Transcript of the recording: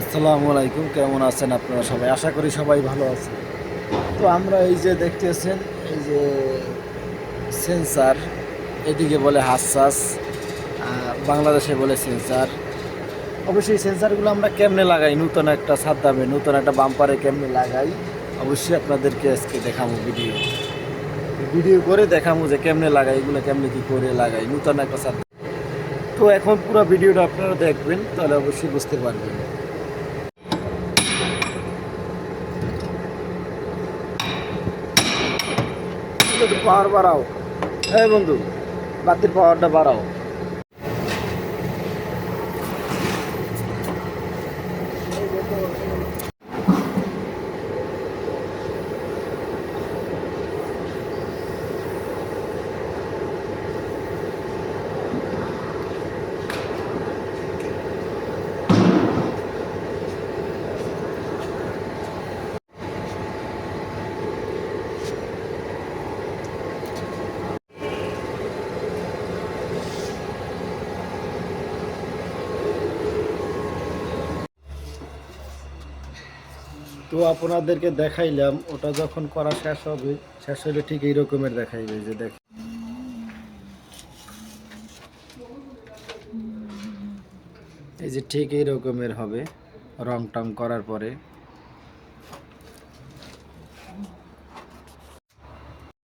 আসসালামু আলাইকুম, কেমন আছেন আপনারা সবাই? আশা করি সবাই ভালো আছেন। তো আমরা এই যে দেখতেছেন, এই যে সেন্সার, এদিকে বলে হাসাস বাংলাদেশে বলে সেন্সার। অবশ্যই সেন্সারগুলো আমরা কেমনে লাগাই? নতুন একটা সাদ সাদ্দামে নতুন একটা বাম্পারে কেমনে লাগাই? অবশ্যই আপনাদেরকে আজকে দেখাবো ভিডিও। ভিডিও করে দেখাবো যে কেমনে লাগাই, এগুলো কেমনে কী করে লাগাই, নতুন একটা সাদ্দাম তো এখন পুরো ভিডিওটা আপনারা দেখবেন, তাহলে অবশ্যই বুঝতে পারবেন। একটু পাওয়ার বাড়াও হ্যাঁ বন্ধু বাতির পাওয়ারটা বাড়াও। তো আপনাদেরকে দেখাইলাম, ওটা যখন করা শেষ হবে, শেষ হলে ঠিক এই রকমের দেখাইবে যে দেখ এই যে ঠিক এই রকমের হবে রং টং করার পরে।